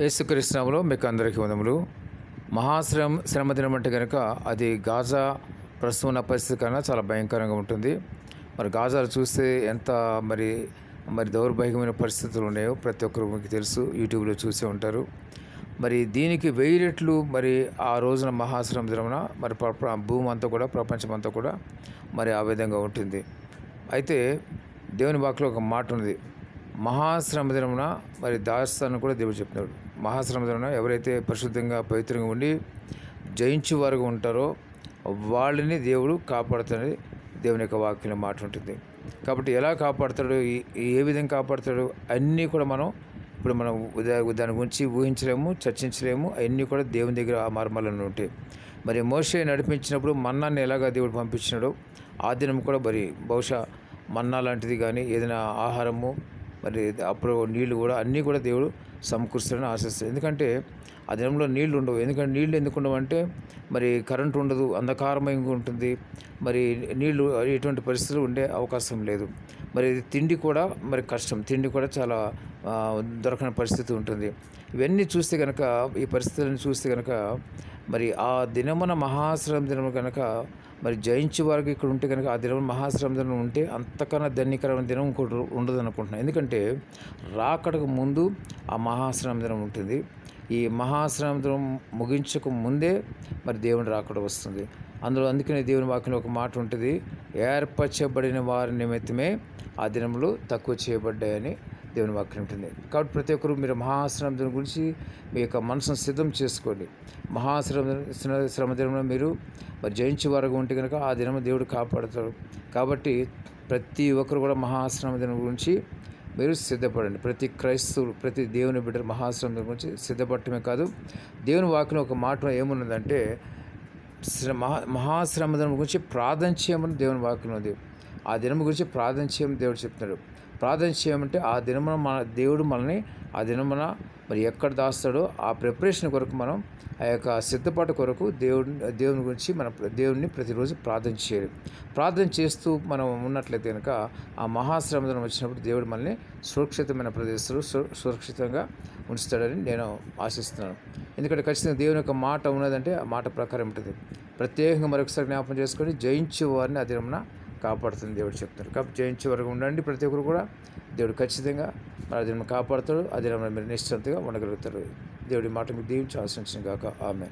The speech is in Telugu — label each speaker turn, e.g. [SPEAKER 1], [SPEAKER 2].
[SPEAKER 1] యేసుక్రీస్తునామలో మీకు అందరికీ వందములు. మహాశ్రమ శ్రమ దినం అంటే కనుక అది గాజా ప్రస్తుతం ఉన్న పరిస్థితి కన్నా చాలా భయంకరంగా ఉంటుంది. మరి గాజాలు చూస్తే ఎంత మరి మరి దౌర్భాగ్యమైన పరిస్థితులు ఉన్నాయో ప్రతి ఒక్కరు మీకు తెలుసు. యూట్యూబ్లో చూసే ఉంటారు. మరి దీనికి వెయ్యి రెట్లు మరి ఆ రోజున మహాశ్రమ దినమున మరి ప్రప భూమి అంతా కూడా ప్రపంచం అంతా కూడా మరి ఆ విధంగా ఉంటుంది. అయితే దేవుని వాక్లో ఒక మాట ఉంది మహాశ్రమ దినమున మరి దాస్తాను కూడా దేవుడు చెప్తున్నాడు మహాశ్రమ దినమున ఎవరైతే పరిశుద్ధంగా పవిత్రంగా ఉండి జయించు వారుగా ఉంటారో వాళ్ళని దేవుడు కాపాడుతాడని దేవుని యొక్క వాక్యం మాట ఉంటుంది. కాబట్టి ఎలా కాపాడుతాడు ఏ విధంగా కాపాడుతాడు అన్నీ కూడా మనం ఇప్పుడు మనం ఉదా- దాని గురించి ఊహించలేము చర్చించలేము అవన్నీ కూడా దేవుని దగ్గర ఆ మర్మాలను ఉంటాయి. మరి మోసే నడిపించినప్పుడు మన్నాన్ని ఎలాగా దేవుడు పంపించినాడో ఆ దినం కూడా మరి బహుశా మన్నా లాంటిది కానీ ఏదైనా ఆహారము మరి అప్పుడు నీళ్ళు కూడా అన్నీ కూడా దేవుడు సమకూరుస్తాడని ఆశిస్తాడు. ఎందుకంటే ఆ దినంలో నీళ్ళు ఉండవు. ఎందుకంటే నీళ్ళు ఎందుకు ఉండవు అంటే మరి కరెంటు ఉండదు అంధకారమయంగా ఉంటుంది. మరి నీళ్ళు ఎటువంటి పరిస్థితులు ఉండే అవకాశం లేదు. మరి తిండి కూడా మరి కష్టం. తిండి కూడా చాలా దొరకని పరిస్థితి ఉంటుంది. ఇవన్నీ చూస్తే కనుక ఈ పరిస్థితులను చూస్తే కనుక మరి ఆ దినమున మహాశ్రమ దినము కనుక మరి జయించి వారికి ఇక్కడ ఉంటే కనుక ఆ దినం మహాశ్రమ దినం ఉంటే అంతకన్నా ధన్యకరమైన దినం ఇంకోటి ఉండదు అనుకుంటున్నాను ఎందుకంటే రాకడకు ముందు ఆ మహాశ్రమ దినం ఉంటుంది. ఈ మహాశ్రమ ముగించక ముందే మరి దేవుని రాకడ వస్తుంది. అందులో అందుకనే దేవుని వాక్యంలో ఒక మాట ఉంటుంది ఏర్పరచబడిన వారి నిమిత్తమే ఆ దినములు తక్కువ చేయబడ్డాయని దేవుని వాక్యం ఉంటుంది. కాబట్టి ప్రతి ఒక్కరు మీరు మహాశ్రమ దినం గురించి మీ యొక్క మనసును సిద్ధం చేసుకోండి. మహాశ్రమ శ్రమ దినంలో మీరు మరి జయించే వారుగా ఉంటే కనుక ఆ దినం దేవుడు కాపాడుతాడు. కాబట్టి ప్రతి ఒక్కరు కూడా మహాశ్రమ దినం గురించి మీరు సిద్ధపడండి. ప్రతి క్రైస్తవులు ప్రతి దేవుని బిడ్డ మహాశ్రమ గురించి సిద్ధపడటమే కాదు దేవుని వాక్యం ఒక మాట ఏమున్నదంటే శ్ర- మహా మహాశ్రమదనం గురించి ప్రార్థన చేయమని దేవుని వాక్యం ఉంది. ఆ దినం గురించి ప్రార్థన చేయమని దేవుడు చెప్తున్నాడు. ప్రార్థన చేయమంటే ఆ దినమున మన దేవుడు మనల్ని ఆ దినమున మరి ఎక్కడ దాస్తాడో ఆ ప్రిపరేషన్ కొరకు మనం ఆ యొక్క సిద్ధపాటు కొరకు దేవుడి దేవుని గురించి మన దేవుడిని ప్రతిరోజు ప్రార్థన చేయాలి. ప్రార్థన చేస్తూ మనం ఉన్నట్లయితే కనుక ఆ మహాశ్రమదనం వచ్చినప్పుడు దేవుడు మనల్ని సురక్షితమైన ప్రదేశంలో సు- సురక్షితంగా ఉంచుతాడని నేను ఆశిస్తున్నాను. ఎందుకంటే ఖచ్చితంగా దేవుని యొక్క మాట ఉన్నదంటే ఆ మాట ప్రకారం ఉంటుంది. ప్రత్యేకంగా మరొకసారి జ్ఞాపకం చేసుకొని జయించే వారిని ఆ కాపాడుతుంది దేవుడు చెప్తారు కాబట్టి జయించే వరకు ఉండండి ప్రతి ఒక్కరు కూడా. దేవుడు ఖచ్చితంగా మన దినం కాపాడుతాడు. అదే మీరు నిశ్చంతగా ఉండగలుగుతారు. దేవుడి మాట మీకు దీవించి ఆశించిన కాక ఆమె